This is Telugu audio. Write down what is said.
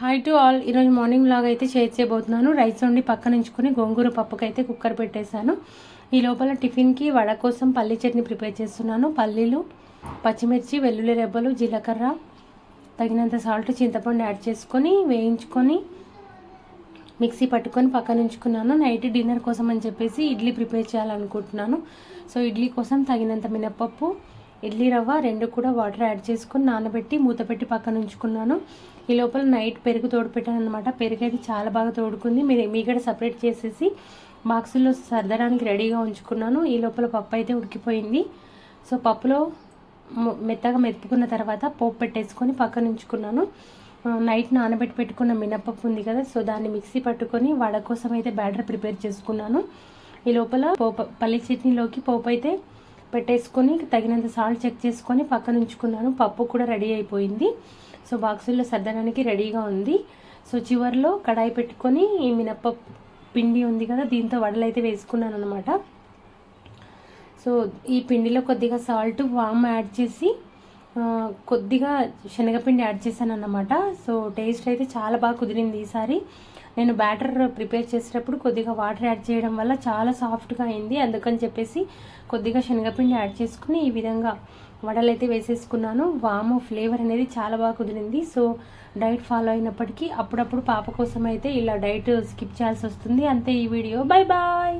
హాయ్ టు ఆల్ ఈరోజు మార్నింగ్ లాగా అయితే షేర్ చేయబోతున్నాను. రైస్ వండి పక్కన ఉంచుకొని గోంగూర పప్పుకైతే కుక్కర్ పెట్టేశాను. ఈ లోపల టిఫిన్కి వడ కోసం పల్లీ చట్నీ ప్రిపేర్ చేస్తున్నాను. పల్లీలు పచ్చిమిర్చి వెల్లుల్లి రెబ్బలు జీలకర్ర తగినంత సాల్ట్ చింతపండు యాడ్ చేసుకొని వేయించుకొని మిక్సీ పట్టుకొని పక్కన ఉంచుకున్నాను. నైట్ డిన్నర్ కోసం అని చెప్పేసి ఇడ్లీ ప్రిపేర్ చేయాలనుకుంటున్నాను. సో ఇడ్లీ కోసం తగినంత మినప్పప్పు ఇడ్లీ రవ్వ రెండు కూడా వాటర్ యాడ్ చేసుకుని నానబెట్టి మూత పెట్టి పక్కన ఉంచుకున్నాను. ఈ లోపల నైట్ పెరుగు తోడుపెట్టాను అనమాట పెరుగు అయితే చాలా బాగా తోడుకుంది. మీరు మీగడ సపరేట్ చేసేసి బాక్సుల్లో సర్దడానికి రెడీగా ఉంచుకున్నాను. ఈ లోపల పప్పు అయితే ఉడికిపోయింది. సో పప్పులో మెత్తగా మెతుకున్న తర్వాత పోపు పెట్టేసుకొని పక్కన ఉంచుకున్నాను. నైట్ నానబెట్టి పెట్టుకున్న మినప్పప్పు ఉంది కదా సో దాన్ని మిక్సీ పట్టుకొని వడ కోసం అయితే బ్యాటర్ ప్రిపేర్ చేసుకున్నాను. ఈ లోపల పోపు పల్లి చట్నీలోకి పోపు అయితే పెట్టేసుకొని తగినంత సాల్ట్ చెక్ చేసుకొని పక్కన ఉంచుకున్నాను. పప్పు కూడా రెడీ అయిపోయింది. సో బాక్సుల్లో సర్దడానికి రెడీగా ఉంది. సో చివరిలో కడాయి పెట్టుకొని ఈ మినప్పప్పు పిండి ఉంది కదా దీంతో వడలు అయితే వేసుకున్నాను అనమాట సో ఈ పిండిలో కొద్దిగా సాల్ట్ వామ్ యాడ్ చేసి కొద్దిగా శనగపిండి యాడ్ చేశాను అన్నమాట సో టేస్ట్ అయితే చాలా బాగా కుదిరింది ఈసారి. నేను బ్యాటర్ ప్రిపేర్ చేసేటప్పుడు కొద్దిగా వాటర్ యాడ్ చేయడం వల్ల చాలా సాఫ్ట్గా అయింది. అందుకని చెప్పేసి కొద్దిగా శనగపిండి యాడ్ చేసుకుని ఈ విధంగా వడలు అయితే వేసేసుకున్నాను. వాము ఫ్లేవర్ అనేది చాలా బాగా కుదిరింది. సో డైట్ ఫాలో అయినప్పటికీ అప్పుడప్పుడు పాప కోసం అయితే ఇలా డైట్ స్కిప్ చేయాల్సి వస్తుంది. అంతే ఈ వీడియో. Bye bye!